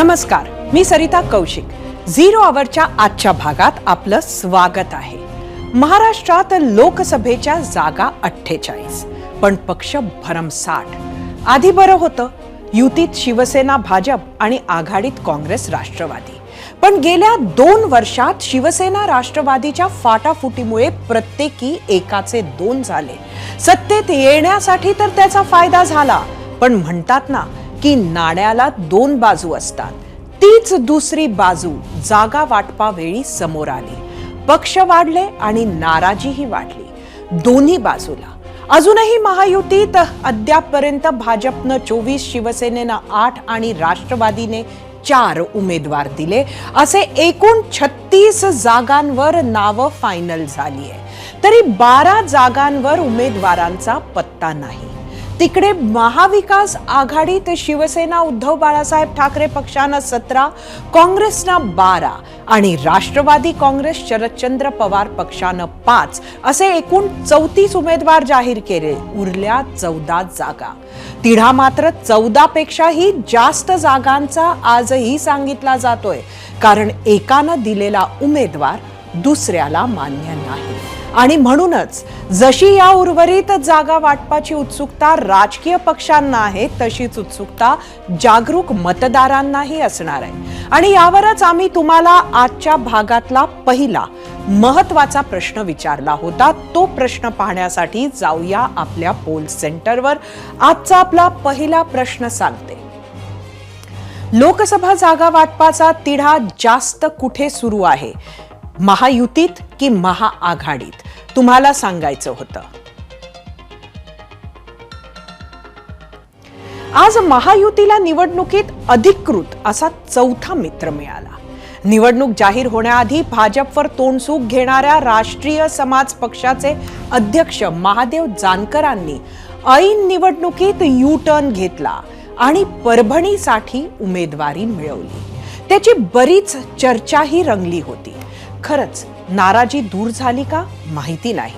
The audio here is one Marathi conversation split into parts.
नमस्कार मी सरिता कौशिक. झिरो आवरच्या आजच्या भागात आपलं स्वागत आहे. महाराष्ट्रात लोकसभेच्या जागा अठ्ठेचाळीस पण पक्ष भरमसाठ आधी बरं होतं युतीत शिवसेना भाजप आणि आघाडीत काँग्रेस राष्ट्रवादी. पण गेल्या दोन वर्षात शिवसेना राष्ट्रवादीच्या फाटाफुटीमुळे प्रत्येकी एकाचे दोन झाले. सत्तेत येण्यासाठी तर त्याचा फायदा झाला पण म्हणतात ना की नाण्याला दोन बाजू असतात. तीच दुसरी बाजू जागा वाटपावेळी समोर आली. पक्ष वाढले आणि नाराजीही वाढली. दोन्ही बाजूला. अजूनही महायुतीत अद्यापपर्यंत भाजपनं चोवीस शिवसेनेनं आठ आणि राष्ट्रवादीने चार उमेदवार दिले. असे एकूण छत्तीस जागांवर नावं फायनल झाली आहे तरी बारा जागांवर उमेदवारांचा पत्ता नाही. तिकडे महाविकास आघाडीत शिवसेना उद्धव बाळासाहेब ठाकरे पक्षानं सतरा काँग्रेसनं बारा आणि राष्ट्रवादी काँग्रेस शरदचंद्र पवार पक्षानं पाच असे एकूण चौतीस उमेदवार जाहीर केले उरल्या चौदा जागा. तिढा मात्र चौदा पेक्षाही जास्त जागांचा आजही सांगितला जातोय कारण एकानं दिलेला उमेदवार दुसऱ्याला मान्य नाही. आणि म्हणूनच जशी या उर्वरित जागा वाटपाची उत्सुकता राजकीय पक्षांना आहे तशीच उत्सुकता जागरूक मतदारांनाही असणार आहे. आणि यावरच आम्ही तुम्हाला आजच्या भागातला पहिला महत्त्वाचा प्रश्न विचारला होता. तो प्रश्न पाहण्यासाठी जाऊया आपल्या पोल सेंटरवर. आजचा आपला पहिला प्रश्न सांगते. लोकसभा जागा वाटपाचा तिढा जास्त कुठे सुरू आहे? महायुतीत की महाआघाडीत? तुम्हाला सांगायचं होतं. आज महायुतीला निवडणुकीत अधिकृत असा चौथा मित्र मिळाला. निवडणूक जाहीर होण्याआधी भाजपवर तोंडसूक घेणाऱ्या राष्ट्रीय समाज पक्षाचे अध्यक्ष महादेव जानकरांनी ऐन निवडणुकीत यू टर्न घेतला आणि परभणीसाठी उमेदवारी मिळवली. त्याची बरीच चर्चाही रंगली होती. खरंच नाराजी दूर झाली का माहिती नाही.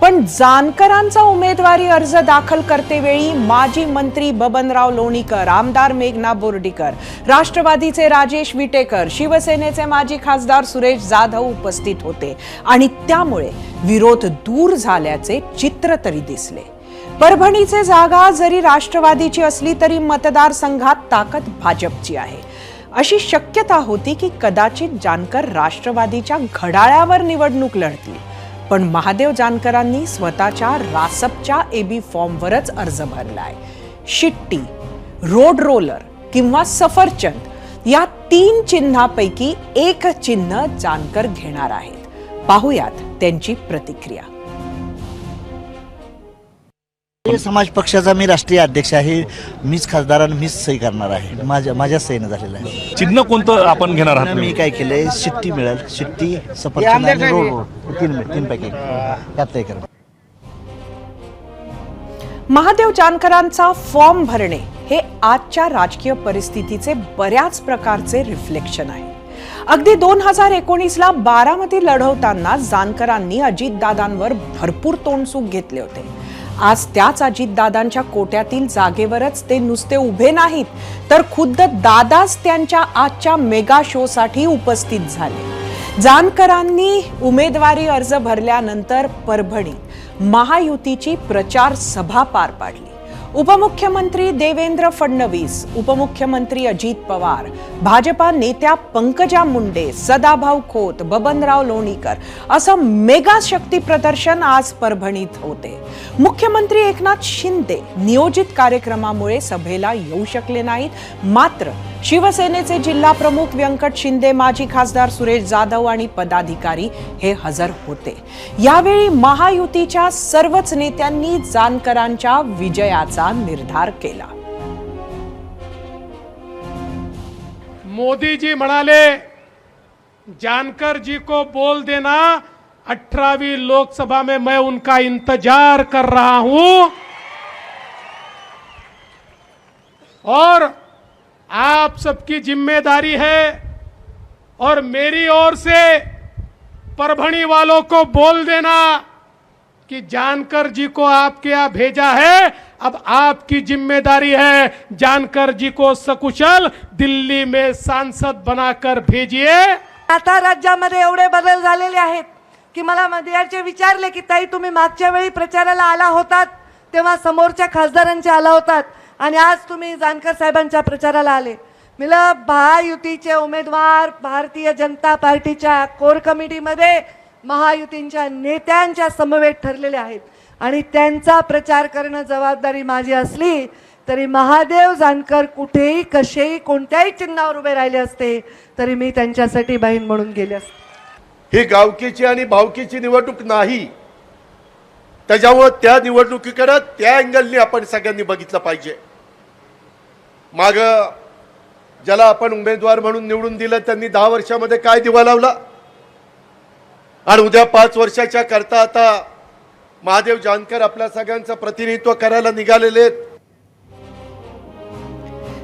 पण जानकरांचा उमेदवारी अर्ज दाखल करतेवेळी माजी मंत्री बबनराव लोणीकर आमदार मेघना बोर्डीकर राष्ट्रवादीचे राजेश विटेकर शिवसेनेचे माजी खासदार सुरेश जाधव उपस्थित होते आणि त्यामुळे विरोध दूर झाल्याचे चित्र तरी दिसले. परभणीचे जागा जरी राष्ट्रवादीची असली तरी मतदारसंघात ताकद भाजपची आहे. अशी शक्यता होती की कदाचित जानकर राष्ट्रवादीच्या घड्याळावर निवडणूक लढतील. पण महादेव जानकरांनी स्वतःच्या रासपच्या एबी फॉर्मवरच अर्ज भरलाय. शिट्टी रोड रोलर किंवा सफरचंद या तीन चिन्हापैकी एक चिन्ह जानकर घेणार आहेत. पाहुयात त्यांची प्रतिक्रिया. समाज पक्षाचा मी राष्ट्रीय अध्यक्ष आहे. मीच खासदार आणि मीच सही करणार आहे. माझ्या माझ्या सहीनं झालेलं आहे. चिन्ह कोणतं आपण घेणार आहात मी काय केलंय? शिट्टी मिळेल. शिट्टी सफरचंद आणि रोड रोड हे तीन तीन पॅकेट त्यात कर. महादेव जानकरांचा फॉर्म भरणे हे आजच्या राजकीय परिस्थितीचे बऱ्याच प्रकारचे रिफ्लेक्शन आहे. अगदी दोन हजार एकोणीसला बारामती लढवताना जानकरांनी अजितदादांवर भरपूर तोंडसूक घेतले होते. आज त्याच अजितदादांच्या कोट्यातील जागेवरच ते नुसते उभे नाहीत तर खुद्द दादाच त्यांच्या आजच्या मेगा शोसाठी उपस्थित झाले. जानकरांनी उमेदवारी अर्ज भरल्यानंतर परभणीत महायुतीची प्रचार सभा पार पाडली. उपमुख्यमंत्री देवेंद्र फडणवीस उपमुख्यमंत्री अजित पवार भाजपा नेत्या पंकजा मुंडे सदाभाऊ खोत बबनराव लोणीकर असं मेगा शक्ती प्रदर्शन आज परभणीत होते. मुख्यमंत्री एकनाथ शिंदे नियोजित कार्यक्रमामुळे सभेला येऊ शकले नाहीत. मात्र शिवसेनेचे जिल्हा प्रमुख व्यंकट शिंदे माजी खासदार सुरेश जाधव आणि पदाधिकारी हे हजर होते. यावेळी महायुतीच्या सर्वच नेत्यांनी जानकरांच्या विजयाचा निर्धार केला। मोदी जी म्हणाले जानकर जी को बोल देना अठारहवीं लोकसभा में मैं उनका इंतज़ार कर रहा हूँ। और आप सबकी ज़िम्मेदारी है, और मेरी ओर से परभणी वालों को बोल देना कि जानकर जी को आपके यहाँ भेजा है अब आपकी जिम्मेदारी है जानकर जी को सकुशल दिल्ली में सांसद बनाकर भेजिए। आता राज्यामध्ये एवढे बदल झालेले आहेत की मला मध्याचे विचारले की ताई तुम्ही मागच्या वेळी प्रचाराला आला होतात तेव्हा समोरच्या खासदारांचे आला होतात आणि आज तुम्ही जानकर साहेबांच्या प्रचाराला आले. मिलं महायुतीचे उमेदवार भारतीय जनता पार्टीच्या कोर कमिटीमध्ये महायुतींच्या नेत्यांच्या समवेत ठरलेले आहेत. आणि त्यांचा प्रचार करणं जबाबदारी माझी असली तरी महादेव जानकर कुठेही कसेही कोणत्याही चिन्हावर उभे राहिले असते तरी मी त्यांच्यासाठी बहीण म्हणून गेले असते. ही गावकीची आणि भावकीची निवडणूक नाही. त्याच्यामुळं त्या निवडणुकीकडं त्या अँगलनी आपण सगळ्यांनी बघितलं पाहिजे. माग ज्याला आपण उमेदवार म्हणून निवडून दिलं त्यांनी दहा वर्षामध्ये काय दिवा लावला? आणि उद्या पाच वर्षाच्या करता आता महादेव जानकर आपल्या सगळ्यांचं प्रतिनिधित्व करायला निघालेले आहेत.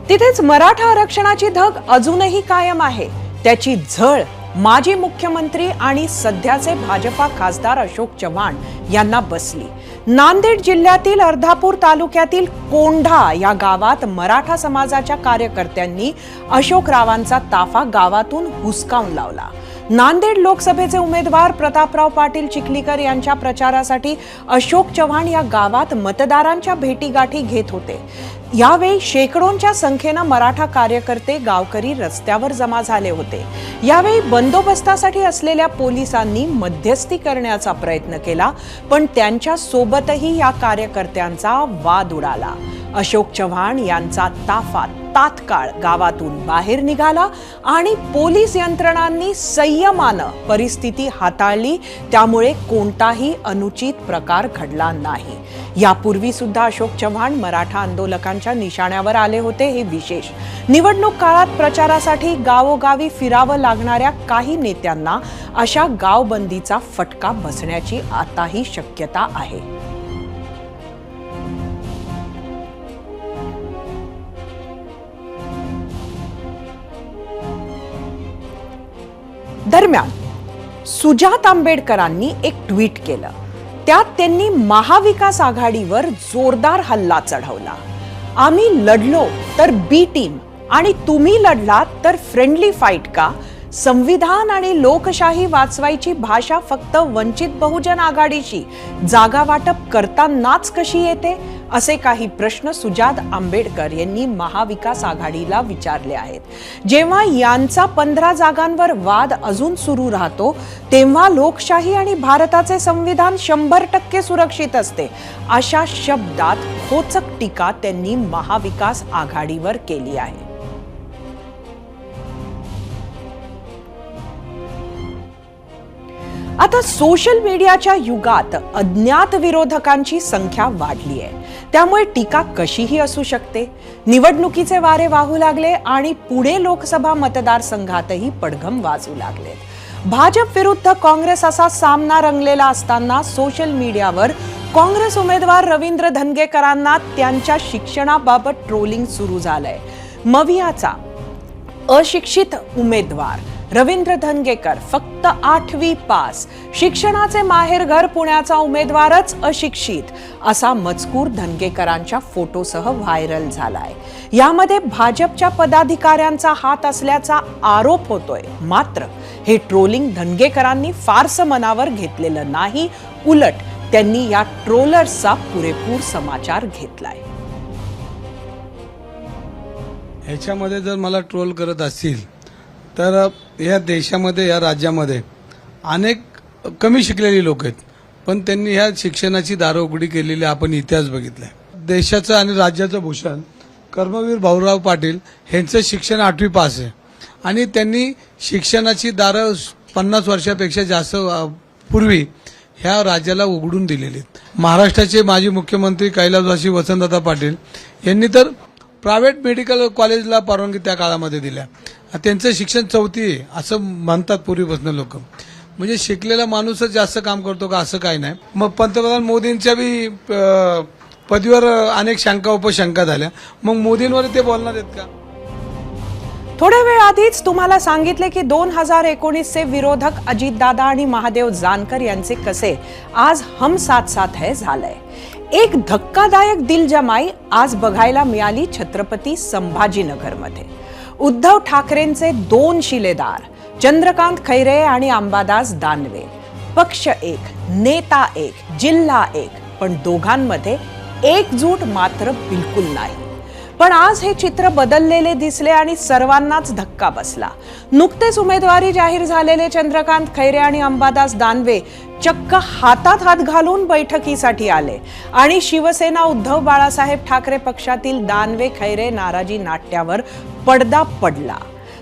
तिथेच मराठा आरक्षणाची धग अजूनही कायम आहे. त्याची झळ माजी मुख्यमंत्री आणि सध्याचे भाजपा खासदार अशोक चव्हाण यांना बसली. नांदेड जिल्ह्यातील अर्धापूर तालुक्यातील कोंढा या गावात मराठा समाजाच्या कार्यकर्त्यांनी अशोकरावांचा ताफा गावातून हुसकावून लावला. नांदेड लोकसभेचे उमेदवार प्रतापराव पाटील चिखलीकर यांच्या प्रचारासाठी अशोक चव्हाण या गावात मतदारांच्या भेटीगाठी घेत होते. यावेळी शेकडोंच्या संख्येनं मराठा कार्यकर्ते गावकरी रस्त्यावर जमा झाले होते. यावेळी बंदोबस्तासाठी असलेल्या पोलिसांनी मध्यस्थी करण्याचा प्रयत्न केला पण त्यांच्या सोबतही या कार्यकर्त्यांचा वाद उडाला. अशोक चव्हाण यांचा ताफा तात्काळ गावातून बाहेर निघाला आणि पोलीस यंत्रणांनी संयमानं परिस्थिती हाताळली त्यामुळे कोणताही अनुचित प्रकार घडला नाही. यापूर्वी सुद्धा अशोक चव्हाण मराठा आंदोलकांच्या निशाण्यावर आले होते हे विशेष. निवडणूक काळात प्रचारासाठी गावोगावी फिरावं लागणाऱ्या काही नेत्यांना अशा गावबंदीचा फटका बसण्याची आताही शक्यता आहे. दरम्यान सुजात आंबेडकरांनी एक ट्विट केलं. त्यात त्यांनी महाविकास आघाडीवर जोरदार हल्ला चढवला. आम्ही लढलो तर बी टीम आणि तुम्ही लढलात तर फ्रेंडली फाईट का? संविधान आणि लोकशाही वाचवायची भाषा फक्त वंचित बहुजन आघाडीची. जागा वाटप करतानाच कशी येते? असे काही प्रश्न सुजात आंबेडकर यांनी महाविकास आघाडीला विचारले आहेत. जेव्हा यांचा पंधरा जागांवर वाद अजून सुरू राहतो तेव्हा लोकशाही आणि भारताचे संविधान शंभर टक्के सुरक्षित असते अशा शब्दात खोचक टीका त्यांनी महाविकास आघाडीवर केली आहे. आता सोशल मीडियाच्या युगात अज्ञात विरोधकांची संख्या वाढली आहे. त्यामुळे टीका कशीही असू शकते. निवडणुकीचे वारे वाहू लागले आणि पुणे लोकसभा मतदारसंघातही पडघम वाजू लागले. भाजप विरुद्ध काँग्रेस असा सामना रंगलेला असताना सोशल मीडियावर काँग्रेस उमेदवार रवींद्र धनगेकरांना त्यांच्या शिक्षणाबाबत ट्रोलिंग सुरू झालंय. मवियाचा अशिक्षित उमेदवार रवींद्र धनगेकर फक्त आठवी पास. शिक्षणाचे माहेरघर पुण्याचा उमेदवारच अशिक्षित असा मजकूर धनगेकरांच्या फोटोसह व्हायरल झालाय. यामध्ये भाजपच्या पदाधिकाऱ्यांचा हात असल्याचा आरोप होतोय. मात्र हे ट्रोलिंग धनगेकरांनी फारसं मनावर घेतलेलं नाही. उलट त्यांनी या ट्रोलर्सचा पुरेपूर समाचार घेतलाय. ह्याच्यामध्ये जर मला ट्रोल करत असतील तर या देशामध्ये या राज्यामध्ये अनेक कमी शिकलेली लोक आहेत. पण त्यांनी ह्या शिक्षणाची दारं उघडी केलेली आपण इतिहास बघितलाय. देशाचं आणि राज्याचं भूषण कर्मवीर भाऊराव पाटील यांचं शिक्षण आठवी पास आहे. आणि त्यांनी शिक्षणाची दारं पन्नास वर्षापेक्षा जास्त पूर्वी ह्या राज्याला उघडून दिलेली आहेत. महाराष्ट्राचे माजी मुख्यमंत्री कैलासवासी वसंतदादा पाटील यांनी तर प्रायव्हेट मेडिकल कॉलेजला परवानगी त्या काळामध्ये दिल्या. त्यांचं शिक्षण चौथी आहे असं म्हणतात पूर्वीपासून लोक. म्हणजे शिकलेला माणूसच जास्त काम करतो का असं काही नाही. मग पंतप्रधान मोदींच्या बी अ, पदवीवर अनेक शंका उपशंका झाल्या. मग मोदींवर ते बोलणार आहेत का? थोड्या वेळ आधीच तुम्हाला सांगितले की दोन हजार एकोणीसचे विरोधक अजितदादा आणि महादेव जानकर यांचे कसे आज हम साथ साथ है झालंय. एक धक्कादायक दिलजमाई आज बघायला मिळाली छत्रपती संभाजीनगरमध्ये. उद्धव ठाकरेंचे दोन शिलेदार चंद्रकांत खैरे आणि अंबादास दानवे. पक्ष एक नेता एक जिल्हा एक पण दोघांमध्ये एकजूट मात्र बिलकुल नाही. पण आज हे चित्र बदललेले दिसले आणि सर्वांनाच धक्का बसला. नुकतेच उमेदवारी जाहीर झालेले चंद्रकांत खैरे आणि अंबादास दानवे चक्क हातात हात घालून बैठकीसाठी आले. आणि शिवसेना उद्धव बाळासाहेब ठाकरे पक्षातील दानवे खैरे नाराजी नाट्यावर पडदा पडला.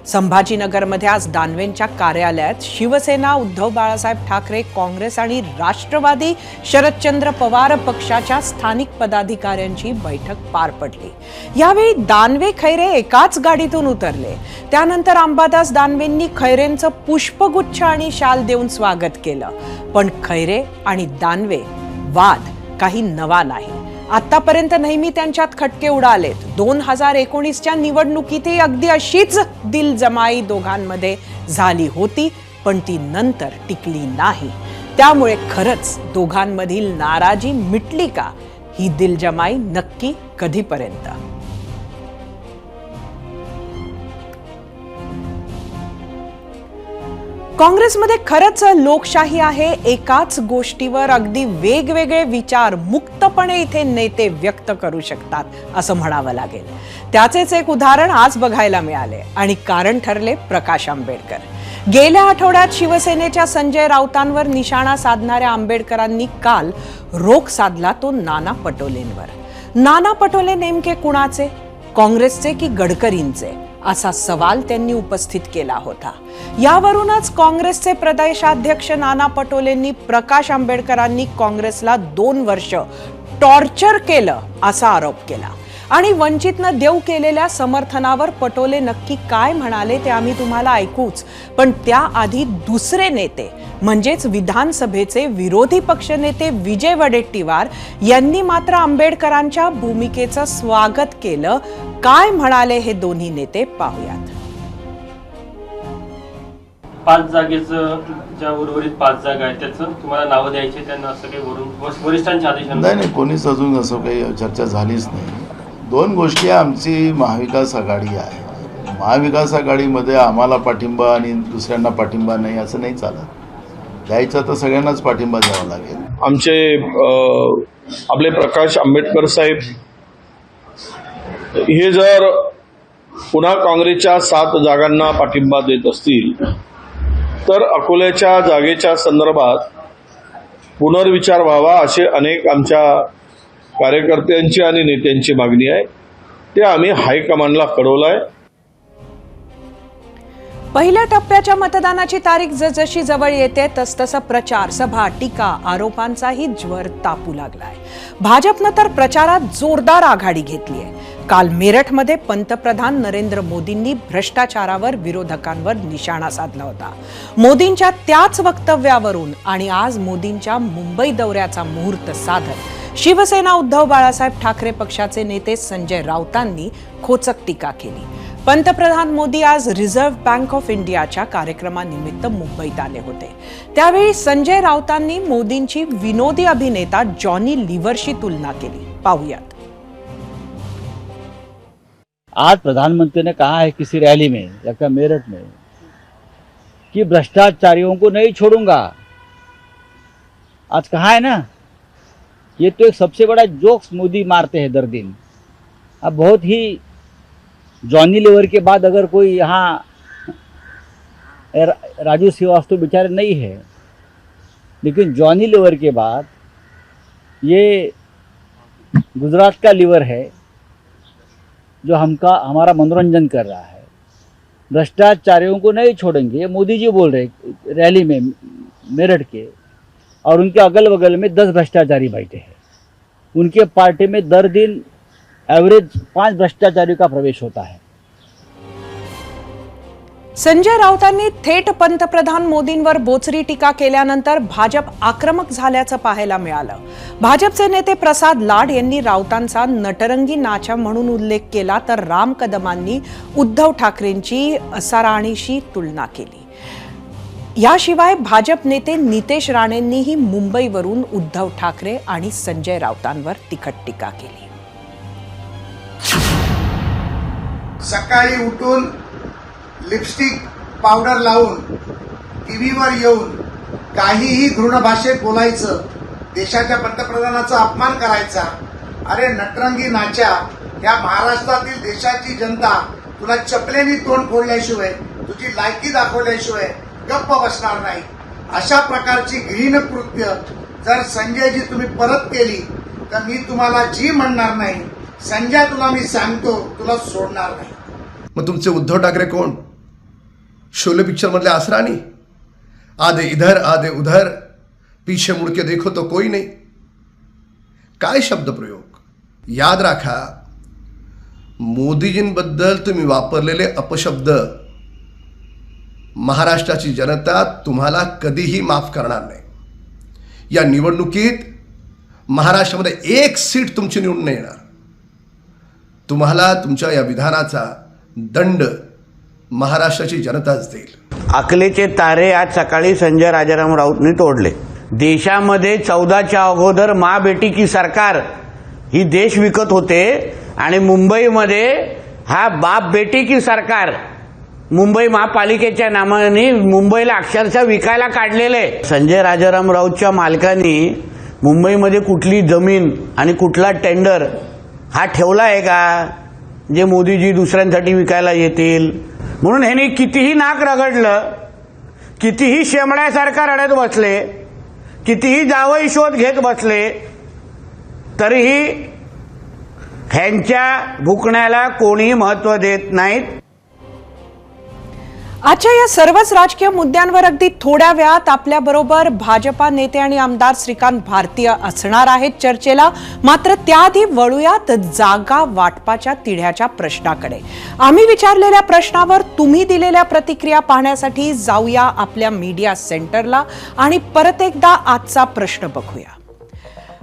संभाजीनगरमध्ये आज दानवेंच्या कार्यालयात शिवसेना उद्धव बाळासाहेब ठाकरे काँग्रेस आणि राष्ट्रवादी शरदचंद्र पवार पक्षाच्या स्थानिक पदाधिकाऱ्यांची बैठक पार पडली. यावेळी दानवे खैरे एकाच गाडीतून उतरले. त्यानंतर अंबादास दानवेंनी खैरेंचं पुष्पगुच्छ आणि शाल देऊन स्वागत केलं. पण खैरे आणि दानवे वाद काही नवा नाही. आतापर्यंत नेहमी त्यांच्यात खटके उडालेत. दोन हजार एकोणीसच्या निवडणुकीतही अगदी अशीच दिलजमाई दोघांमध्ये झाली होती पण ती नंतर टिकली नाही. त्यामुळे खरंच दोघांमधील नाराजी मिटली का? ही दिलजमाई नक्की कधीपर्यंत? काँग्रेसमध्ये खरंच लोकशाही आहे. एकाच गोष्टीवर अगदी वेगवेगळे विचार मुक्तपणे इथे नेते व्यक्त करू शकतात असं म्हणावं लागेल. त्याचेच एक उदाहरण आज बघायला मिळाले आणि कारण ठरले प्रकाश आंबेडकर. गेल्या आठवड्यात शिवसेनेच्या संजय राऊतांवर निशाणा साधणाऱ्या आंबेडकरांनी काल रोख साधला तो नाना पटोलेंवर. नाना पटोले नेमके कुणाचे? काँग्रेसचे की गडकरींचे? असा सवाल त्यांनी उपस्थित केला होता. यावरूनच काँग्रेसचे प्रदेशाध्यक्ष नाना पटोलेंनी प्रकाश आंबेडकरांनी काँग्रेसला दोन वर्ष टॉर्चर केलं असा आरोप केला. आणि वंचितनं देऊ केलेल्या समर्थनावर पटोले नक्की काय म्हणाले ते आम्ही तुम्हाला ऐकूच. पण त्याआधी दुसरे नेते म्हणजेच विधानसभेचे विरोधी पक्षनेते विजय वडेट्टीवार यांनी मात्र आंबेडकरांच्या भूमिकेचं स्वागत केलं. काय म्हणाले हे दोन्ही नेते पाहूयात. पाच जागेचं ज्या उर्वरित पाच जागा आहेत त्याचं तुम्हाला नावं द्यायचे त्यांना असं काही वरून वरिष्ठांच्या नाही आदेशाने नाही कोणीच अजून असं काही चर्चा झालीच नाही. दोन गोष्टी आमची महाविकास आघाडी आहे. महाविकास आघाडीमध्ये आम्हाला पाठिंबा आणि दुसऱ्यांना पाठिंबा नाही असं नाही चालत. द्यायचं तर सगळ्यांनाच पाठिंबा द्यावा लागेल. आमचे आपले प्रकाश आंबेडकर साहेब हे जर पुन्हा काँग्रेसच्या सात जागांना पाठिंबा देत असतील तर अकोल्याच्या जागेच्या संदर्भात पुनर्विचार व्हावा असे अनेक आमच्या कार्यकर्त्यांची आणि नेत्यांची मागणी आहे. ते आम्ही हायकमांडला कळवलं आहे पहिल्या टप्प्याच्या मतदानाची तारीख जसजशी जवळ येते तसतसा प्रचार सभा टीका आरोपांचाही ज्वर तापू लागलाय. भाजपनं तर प्रचारात जोरदार आघाडी घेतली आहे. काल मेरठमध्ये पंतप्रधान नरेंद्र मोदींनी भ्रष्टाचारावर विरोधकांवर निशाणा साधला होता. मोदींच्या त्याच वक्तव्यावरून आणि आज मोदींच्या मुंबई दौऱ्याचा मुहूर्त साधत शिवसेना उद्धव बाळासाहेब ठाकरे पक्षाचे नेते संजय राऊतांनी खोचक टीका केली. पंतप्रधान मोदी आज रिझर्व्ह बँक ऑफ इंडियाच्या कार्यक्रमानिमित्त मुंबईत आले होते. त्यावेळी संजय राऊतांनी मोदींची विनोदी अभिनेता जॉनी लिव्हरशी तुलना केली. पाहूयात. आज प्रधानमंत्री ने कहा है किसी रैली में या क्या मेरठ में कि भ्रष्टाचारियों को नहीं छोड़ूंगा। आज कहा है ना ये तो एक सबसे बड़ा जोक्स मोदी मारते हैं दर दिन। अब बहुत ही जॉनी लेवर के बाद अगर कोई यहाँ राजू श्रीवास्तव बेचारे नहीं है, लेकिन जॉनी लेवर के बाद ये गुजरात का लीवर है, जो हमका, हमारा मनोरंजन कर रहा है। भ्रष्टाचारियों को नहीं छोड़ेंगे मोदी जी बोल रहे रैली में, मेरठ के। और उनके अगल बगल में दस भ्रष्टाचारी बैठे हैं। उनके पार्टी में दर दिन एवरेज पांच भ्रष्टाचारी का प्रवेश होता है। संजय राऊतांनी थेट पंतप्रधान मोदींवर बोचरी टीका केल्यानंतर भाजप आक्रमक झाल्याचं पाहायला मिळालं. भाजपचे नेते प्रसाद लाड यांनी राऊतांचा नटरंगी नाचा म्हणून उल्लेख केला तर राम कदमांनी उद्धव ठाकरेंची असाराणीशी तुलना केली. याशिवाय भाजप नेते नितेश राणेंनीही मुंबईवरून उद्धव ठाकरे आणि संजय राऊतांवर तिखट टीका केली. सकाळी उठून लिपस्टिक पावडर लावून टीव्हीवर येऊन काहीही दृढ भाषेत बोलायचं देशाच्या पंतप्रधानाचा अपमान करायचा अरे नटरंगी नाच्या या महाराष्ट्रातील देशाची जनता तुला चपलेनी तोंड फोडल्याशिवाय तुझी लायकी दाखवल्याशिवाय गप्प बसणार नाही. अशा प्रकारची घृण कृत्य जर संजयजी तुम्ही परत केली तर मी तुम्हाला जी म्हणणार नाही संजय तुला मी सांगतो तुला सोडणार नाही. मग तुमचे उद्धव ठाकरे कोण? शोले पिक्चर मधले आसरानी? आधे इधर आधे उधर पीछे मुडके देखो तो कोई नाही. काय शब्दप्रयोग याद राखा मोदीजींबद्दल तुम्ही वापरलेले अपशब्द महाराष्ट्राची जनता तुम्हाला कधीही माफ करणार नाही. या निवडणुकीत महाराष्ट्रामध्ये एक सीट तुमची निवडून नाही येणार. तुम्हाला तुमच्या या विधानाचा दंड महाराष्ट्राची जनताच देईल. अकलेचे तारे आज सकाळी संजय राजाराम राऊतने तोडले. देशामध्ये चौदाच्या अगोदर मा बेटी की सरकार ही देश विकत होते आणि मुंबईमध्ये हा बाप बेटी की सरकार मुंबई महापालिकेच्या नावाने मुंबईला अक्षरशः विकायला काढलेले. संजय राजाराम राऊतच्या मालकांनी मुंबईमध्ये कुठली जमीन आणि कुठला टेंडर हा ठेवला आहे का? जे मोदीजी दुसऱ्यांसाठी विकायला येतील. म्हणून ह्यांनी कितीही नाक रगडलं कितीही शेमड्यासारखा रडत बसले कितीही जावई शोध घेत बसले तरीही ह्यांच्या भुकण्याला कोणीही महत्त्व देत नाहीत. आजच्या या सर्वच राजकीय मुद्द्यांवर अगदी थोड्या वेळात आपल्या बरोबर भाजपा नेते आणि आमदार श्रीकांत भारतीय असणार आहेत चर्चेला. मात्र त्याआधी वळूयात जागा वाटपाच्या तिढ्याच्या प्रश्नाकडे. आम्ही विचारलेल्या प्रश्नावर तुम्ही दिलेल्या प्रतिक्रिया पाहण्यासाठी जाऊया आपल्या मीडिया सेंटरला आणि परत एकदा आजचा प्रश्न बघूया.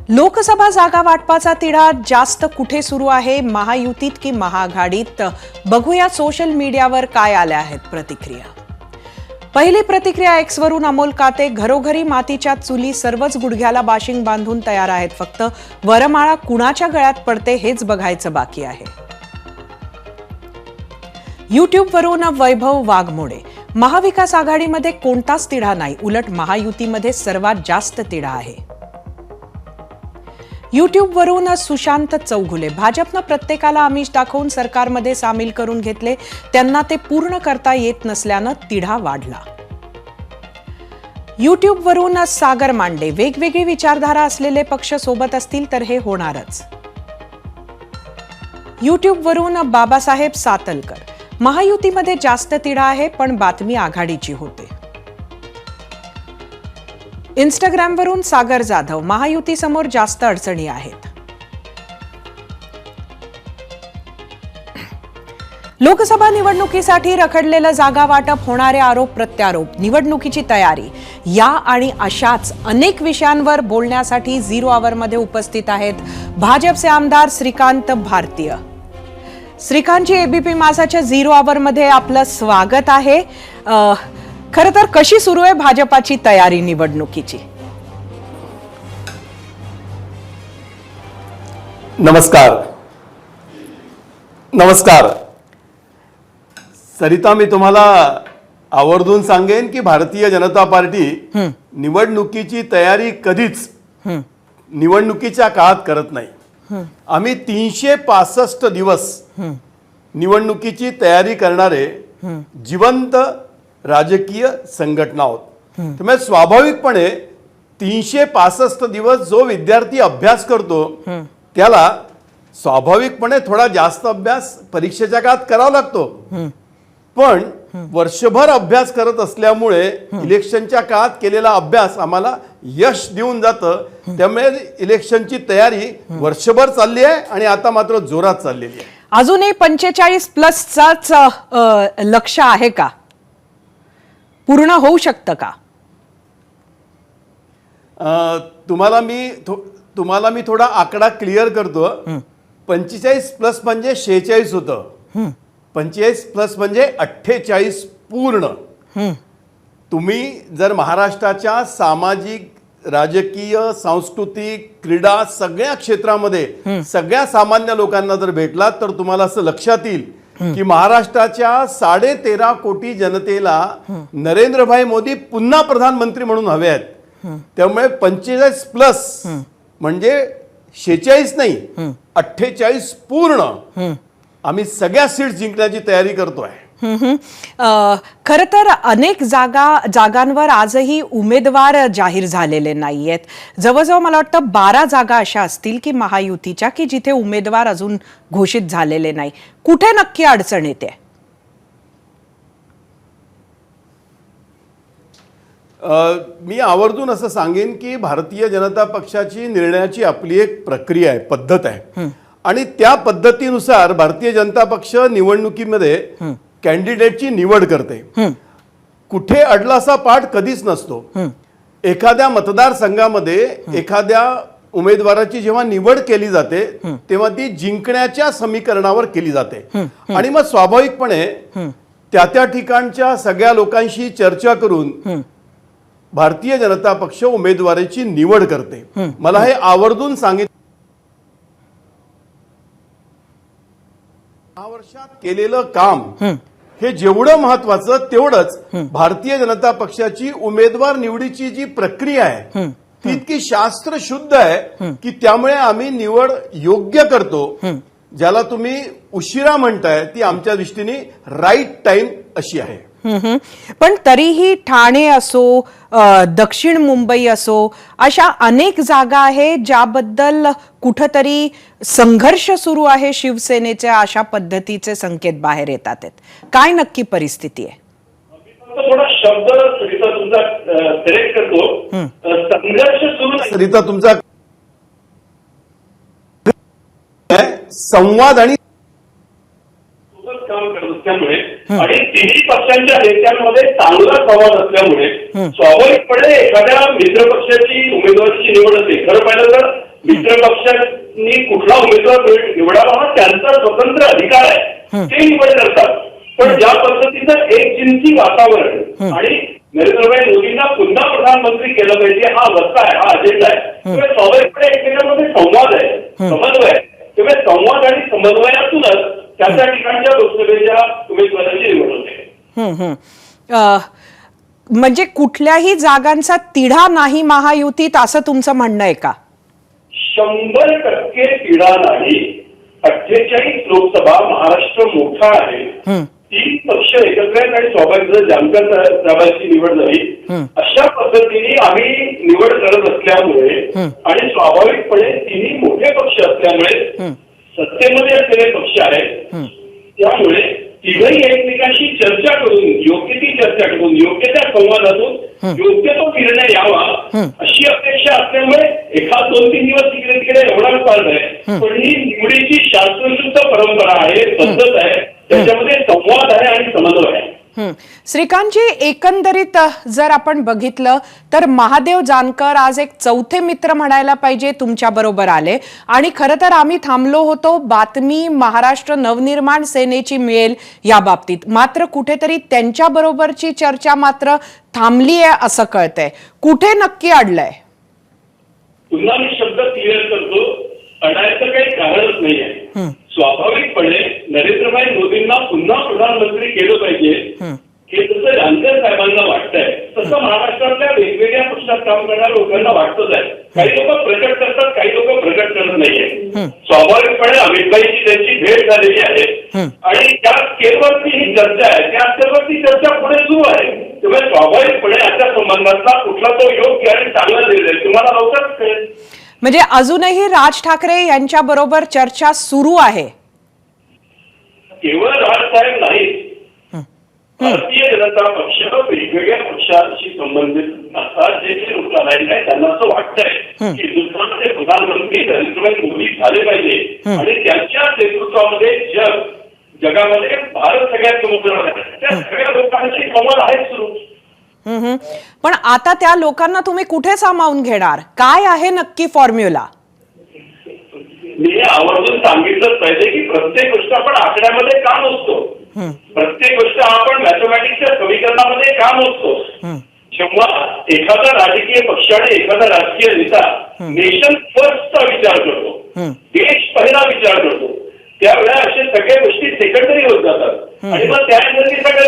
लोकसभा जागा वाटपाचा तिढा जास्त कुठे सुरू आहे? महायुतीत की महाआघाडीत? बघूया सोशल मीडियावर काय आल्या आहेत प्रतिक्रिया. पहिली प्रतिक्रिया एक्स वरून अमोल काते घरोघरी मातीच्या चुली सर्वच गुडघ्याला बाशिंग बांधून तयार आहेत फक्त. वरमाळा कुणाच्या गळ्यात पडते हेच बघायचं बाकी आहे. युट्यूबवरून वैभव वाघमोडे. महाविकास आघाडीमध्ये कोणताच तिढा नाही. उलट महायुतीमध्ये सर्वात जास्त तिढा आहे. युट्यूबवरून सुशांत चौघुले. भाजपनं प्रत्येकाला आमिष दाखवून सरकारमध्ये सामील करून घेतले. त्यांना ते पूर्ण करता येत नसल्यानं तिढा वाढला. युट्यूबवरून सागर मांडे. वेगवेगळी विचारधारा असलेले पक्ष सोबत असतील तर हे होणारच. युट्यूबवरून बाबासाहेब सातलकर. महायुतीमध्ये जास्त तिढा आहे पण बातमी आघाडीची होते. इंस्टाग्रामवरून सागर जाधव महायुतीसमोर जास्त अडचणी आहेत. लोकसभा निवडणुकीसाठी रखडलेलं जागा वाटप होणारे आरोप प्रत्यारोप निवडणुकीची तयारी या आणि अशाच अनेक विषयांवर बोलण्यासाठी झिरो आवरमध्ये उपस्थित आहेत भाजपचे आमदार श्रीकांत भारतीय. श्रीकांतजी एबीपी माझाच्या झिरो आवरमध्ये आपलं स्वागत आहे. खरं तर कशी सुरू आहे भाजपाची तयारी निवडणुकीची? नमस्कार. नमस्कार. सरिता मी तुम्हाला आवर्जून सांगेन की भारतीय जनता पार्टी निवडणुकीची तयारी कधीच निवडणुकीच्या काळात करत नाही. आम्ही तीनशे पासष्ट दिवस निवडणुकीची तयारी करणारे जिवंत राजकीय संघटना आहोत त्यामुळे स्वाभाविकपणे तीनशे पासष्ट दिवस जो विद्यार्थी अभ्यास करतो त्याला स्वाभाविकपणे थोडा जास्त अभ्यास परीक्षेच्या काळात करावा लागतो. पण वर्षभर अभ्यास करत असल्यामुळे इलेक्शनच्या काळात केलेला अभ्यास आम्हाला यश देऊन जातं. त्यामुळे इलेक्शनची तयारी वर्षभर चालली आहे आणि आता मात्र जोरात चाललेली आहे. अजूनही पंचेचाळीस प्लसचाच लक्ष आहे का? पूर्ण होऊ शकतं का? तुम्हाला मी तुम्हाला मी थोडा आकडा क्लिअर करतो. पंचेचाळीस प्लस म्हणजे शेहेचाळीस होतं. पंचेचाळीस प्लस म्हणजे अठ्ठेचाळीस पूर्ण. तुम्ही जर महाराष्ट्राच्या सामाजिक राजकीय सांस्कृतिक क्रीडा सगळ्या क्षेत्रामध्ये सगळ्या सामान्य लोकांना जर भेटलात तर तुम्हाला असं लक्षात येईल की महाराष्ट्राच्या साडे तेरा कोटी जनतेला नरेंद्रभाई मोदी पुन्हा प्रधानमंत्री म्हणून हवे आहेत. त्यामुळे पंचेचाळीस प्लस म्हणजे शेहेचाळीस नाही अठ्ठेचाळीस पूर्ण आम्ही सगळ्या सीट जिंकण्याची तयारी करतोय. खर तर अनेक जागा जागांवर आजही उमेदवार जाहीर झालेले नाहीयेत. जवळजवळ मला वाटतं बारा जागा अशा असतील की महायुतीच्या की जिथे उमेदवार अजून घोषित झालेले नाही. कुठे नक्की अडचण येते? मी आवर्जून असं सांगेन की भारतीय जनता पक्षाची निर्णयाची आपली एक प्रक्रिया आहे पद्धत आहे. आणि त्या पद्धतीनुसार भारतीय जनता पक्ष निवडणुकीमध्ये कॅन्डिडेटची निवड करते. कुठे अडलासा पाठ कधीच नसतो. एखाद्या मतदारसंघामध्ये एखाद्या उमेदवाराची जेव्हा निवड केली जाते तेव्हा ती जिंकण्याच्या समीकरणावर केली जाते. आणि मग स्वाभाविकपणे त्या त्या ठिकाणच्या सगळ्या लोकांशी चर्चा करून भारतीय जनता पक्ष उमेदवाराची निवड करते. मला हे आवर्जून सांगितलं वर्षात केलेलं काम हे. जेवढं महत्वाचं तेवढंच भारतीय जनता पक्षाची उमेदवार निवडीची जी प्रक्रिया आहे ती इतकी शास्त्र शुद्ध आहे की त्यामुळे आम्ही निवड योग्य करतो. ज्याला तुम्ही उशिरा म्हणताय ती आमच्या दृष्टीने राईट टाइम अशी आहे. पण तरीही ठाणे असो दक्षिण मुंबई असो अशा अनेक जागा आहेत ज्याबद्दल कुठंतरी संघर्ष सुरू आहे शिवसेनेच्या अशा पद्धतीचे संकेत बाहेर येतात आहेत. काय नक्की परिस्थिती आहे? थोडा शब्द सरिता तुमचा सिलेक्ट करतो. अ, संघर्ष सुरू नाही. सरिता तुमचा संवाद आणि काम करत असल्यामुळे आणि तिन्ही पक्षांच्या नेत्यांमध्ये चांगला संवाद असल्यामुळे स्वाभाविकपणे एखाद्या मित्र पक्षाची उमेदवाराची निवड होते खरं पाहिलं तर मित्र पक्षांनी कुठला उमेदवार निवड- निवडावा हा त्यांचा स्वतंत्र अधिकार आहे. ते निवड करतात. पण ज्या पद्धतीचं एक जिन्सी वातावरण आणि नरेंद्रभाई मोदींना पुन्हा प्रधानमंत्री केलं पाहिजे हा वस्ता आहे हा अजेंडा आहे. त्यामुळे स्वाभाविकपणे एकमेकांमध्ये संवाद आहे समन्वय आहे. त्यामुळे संवाद आणि समन्वयातूनच त्या त्या ठिकाणच्या लोकसभेच्या उमेदवाराची निवड होते म्हणजे कुठल्याही जागांचा तिढा नाही महायुतीत असं तुमचं म्हणणं आहे का? शंभर टक्के पीडा नाही. अठ्ठेचाळीस लोकसभा महाराष्ट्र मोठा आहे. तीन पक्ष एकत्र आहेत आणि स्वाभाविक जर जानकर साहेबांची निवड झाली. अशा पद्धतीने आम्ही निवड करत असल्यामुळे आणि स्वाभाविकपणे तिन्ही मोठे पक्ष असल्यामुळे सत्तेमध्ये असलेले पक्ष आहेत त्यामुळे तिघही एकमेकांशी चर्चा करून योग्य ती चर्चा करून योग्य त्या संवादातून योग्य तो निर्णय यावा अशी अपेक्षा असल्यामुळे एखाद दोन तीन दिवस तिकडे तिकडे एवढा चालत आहे पण ही निवडीची शास्त्रशुद्ध परंपरा आहे पद्धत आहे त्याच्यामध्ये संवाद आहे आणि समन्वय. श्रीकांतजी एकंदरीत जर आपण बघितलं तर महादेव जानकर आज एक चौथे मित्र म्हणायला पाहिजे तुमच्या बरोबर आले. आणि खरं तर आम्ही थांबलो होतो बातमी महाराष्ट्र नवनिर्माण सेनेची मिळेल या बाबतीत. मात्र कुठेतरी त्यांच्या बरोबरची चर्चा मात्र थांबली आहे असं कळतंय. कुठे नक्की अडलंय? पुन्हा मी शब्द क्लिअर करतो. अडायचं काही कारणच नाही आहे स्वाभाविकपणे नरेंद्रभाई मोदींना पुन्हा प्रधानमंत्री केलं पाहिजे. हे. जसं जानकर साहेबांना वाटतंय तसं महाराष्ट्रातल्या वेगवेगळ्या पक्षात काम करणाऱ्या लोकांना वाटतच आहे. काही लोक प्रकट करतात काही नाहीये. स्वाभाविकपणे अमितभाईची त्यांची भेट झालेली आहे. आणि त्या स्केलवरती ही चर्चा आहे. त्या स्केलवरती चर्चा पुढे सुरू आहे. त्यामुळे स्वाभाविकपणे अशा संबंधातला कुठला तो योग्य आणि चांगला निर्णय तुम्हाला लवकरच कळेल. म्हणजे अजूनही राज ठाकरे यांच्या बरोबर चर्चा सुरू आहे. केवळ राजसाहेब नाहीत. भारतीय जनता पक्ष वेगवेगळ्या पक्षांशी संबंधित असतात जे जे लोक आलेले आहेत त्यांना असं वाटतंय की हिंदुस्थानचे प्रधानमंत्री नरेंद्रभाई मोदी झाले पाहिजे. आणि त्यांच्या नेतृत्वामध्ये जग जगामध्ये भारत सगळ्यात समुद्रावर आहे. त्या सगळ्या लोकांशी संवाद आहेत सुरू. पण आता त्या लोकांना तुम्ही कुठे सामावून घेणार? काय आहे नक्की फॉर्म्युला मी आवर्जून सांगितलंच पाहिजे की प्रत्येक गोष्ट आपण आकड्यामध्ये का नसतो? प्रत्येक गोष्ट आपण मॅथमॅटिक्सच्या समीकरणामध्ये का मोजतो? जेव्हा एखादा राजकीय पक्षाने एखादा राजकीय नेता नेशन फर्स्टचा विचार करतो देश पहिला विचार करतो त्यावेळेला असे सगळ्या गोष्टी सेकंडरी होत जातात.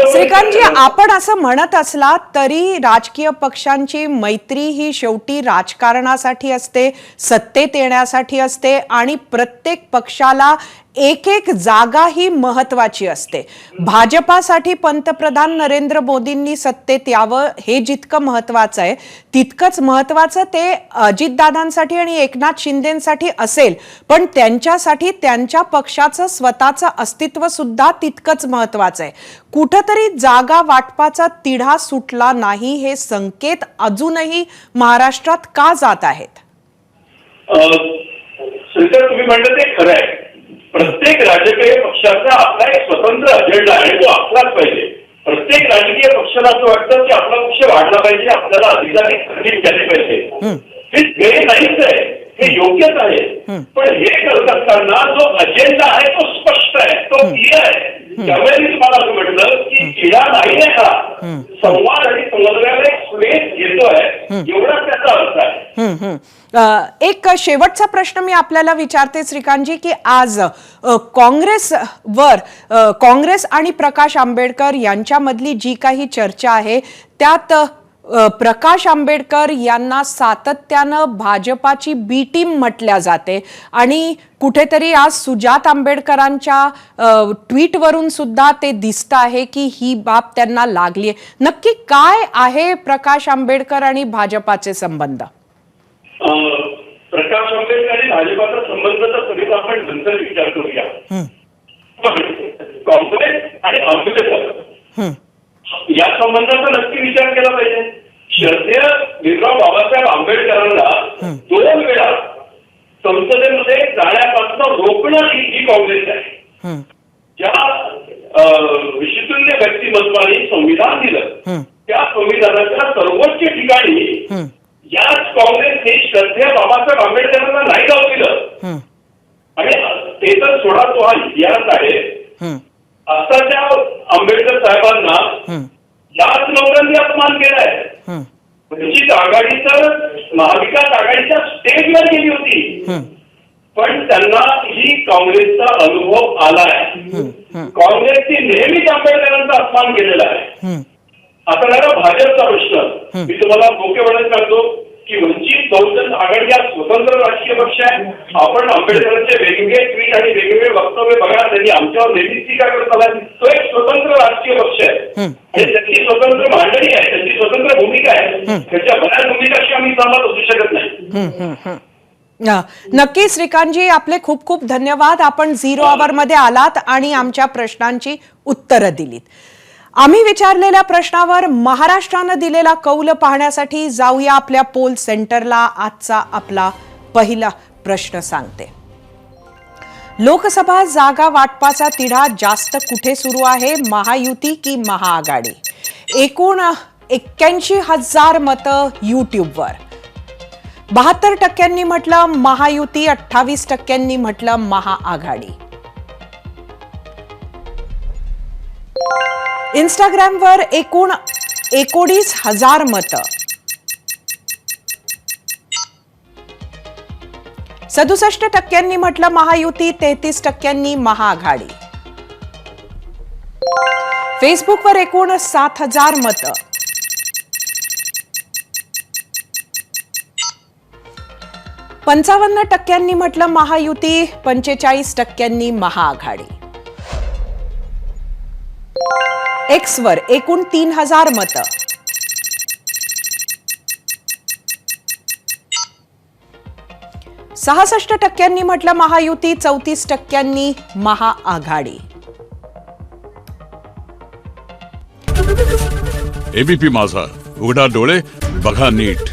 श्रीकांतजी. आपण असं म्हणत असलात तरी राजकीय पक्षांची मैत्री ही शेवटी राजकारणासाठी असते सत्तेत येण्यासाठी असते आणि प्रत्येक पक्षाला एक एक जागा ही महत्वाची असते भाजपासाठी पंतप्रधान नरेंद्र मोदींनी सत्तेत यावं हे जितकं महत्वाचं आहे तितकंच महत्वाचं ते अजितदादांसाठी आणि एकनाथ शिंदेसाठी असेल पण त्यांच्यासाठी त्यांच्या पक्षाचं स्वतःचं अस्तित्व सुद्धा तितकंच महत्वाचं आहे. कुठंतरी जागा वाटपाचा तिढा सुटला नाही हे संकेत अजूनही महाराष्ट्रात का जात आहेत? तुम्ही म्हणलं ते खरं आहे. प्रत्येक राजकीय पक्षाचा आपला एक स्वतंत्र अजेंडा आहे तो असलाच पाहिजे. प्रत्येक राजकीय पक्षाला असं वाटतं की आपला पक्ष वाढला पाहिजे आपल्याला अधिकाधिक संधी झाले पाहिजे. हे. नाहीच आहे. हे योग्यच आहे. पण हे करत असताना जो अजेंडा आहे तो स्पष्ट आहे तो क्लिअर आहे. त्यामुळे मी तुम्हाला असं म्हटलं की किडा नाही आहे हा. संवाद आणि समन्वयाला एक स्पेस घेतोय एवढाच त्याचा अर्थ आहे. एक शेवटचा प्रश्न मी आपल्याला विचारते श्रीकांतजी की आज अ, काँग्रेसवर अ, काँग्रेस आणि प्रकाश आंबेडकर यांच्यामधली जी काही चर्चा आहे त्यात प्रकाश आंबेडकर यांना सातत्यानं भाजपाची बी टीम म्हटल्या जाते. आणि कुठेतरी आज सुजात आंबेडकरांच्या ट्विटवरून सुद्धा ते दिसतं आहे की ही बाब त्यांना लागली आहे. नक्की काय आहे प्रकाश आंबेडकर आणि भाजपाचे संबंध? प्रकाश आंबेडकर आणि भाजपाचा संबंध तर कधीच आपण नंतर विचार करूया. काँग्रेस आणि आंबेडकर या संबंधाचा नक्की विचार केला पाहिजे. श्रद्धेय भीमराव बाबासाहेब आंबेडकरांना दोन वेळा संसदेमध्ये जाण्यापासून रोखणं ही काँग्रेस आहे. ज्या विशितुल्य व्यक्तिमत्वाने संविधान दिलं त्या संविधानाच्या सर्वोच्च ठिकाणी याच काँग्रेसने श्रद्धेय बाबासाहेब आंबेडकरांना नाही जाऊ दिलं आणि ते तर सोडा तो हा इतिहास आहे आताच्या आंबेडकर साहेबांना याच लोकांनी अपमान केलाय. वंचित आघाडी तर महाविकास आघाडीच्या स्टेजवर गेली होती. पण त्यांना ही काँग्रेसचा अनुभव आलाय. काँग्रेसने नेहमीच आंबेडकरांचा अपमान केलेला आहे. आता जरा भाजपचा प्रश्न. मी तुम्हाला मोकेपणे सांगतो की वंचित बहुजन आघाडी हा स्वतंत्र राजकीय पक्ष आहे. आपण आंबेडकरांचे वेगवेगळे ट्विट आणि वेगवेगळे वक्तव्य बघा. त्यांनी आमच्यावर नेहमीच टीका करत आला तो एक स्वतंत्र राजकीय पक्ष आहे. आणि त्यांची स्वतंत्र मांडणी आहे त्यांची स्वतंत्र भूमिका आहे. त्याच्या बऱ्याच भूमिकाशी आम्ही सहमत असू शकत नाही. अ, नक्की श्रीकांतजी आपले खूप खूप धन्यवाद. आपण झिरो आवर मध्ये आलात आणि आमच्या प्रश्नांची उत्तरं दिलीत. आम्ही विचारलेल्या प्रश्नावर महाराष्ट्रानं दिलेला कौल पाहण्यासाठी जाऊया आपल्या पोल सेंटरला. आजचा आपला पहिला प्रश्न सांगते. लोकसभा जागा वाटपाचा तिढा जास्त कुठे सुरू आहे? महायुती की महाआघाडी? एकूण एक्क्याऐंशी हजार मतं युट्यूबवर. बहात्तर टक्क्यांनी म्हटलं महायुती अठ्ठावीस टक्क्यांनी म्हटलं महाआघाडी. इंस्टाग्रामवर एकूण एकोणीस हजार मतं. सदुसष्ट टक्क्यांनी म्हटलं महायुती तेहतीस टक्क्यांनी महाआघाडी. फेसबुकवर एकूण सात हजार मतं. पंचावन्न टक्क्यांनी म्हटलं महायुती पंचेचाळीस टक्क्यांनी महाआघाडी. एक्सवर एकूण तीन हजार मतं. सहासष्ट टक्क्यांनी म्हटलं महायुती चौतीस टक्क्यांनी महाआघाडी एबीपी माझा. उघडा डोळे बघा नीट.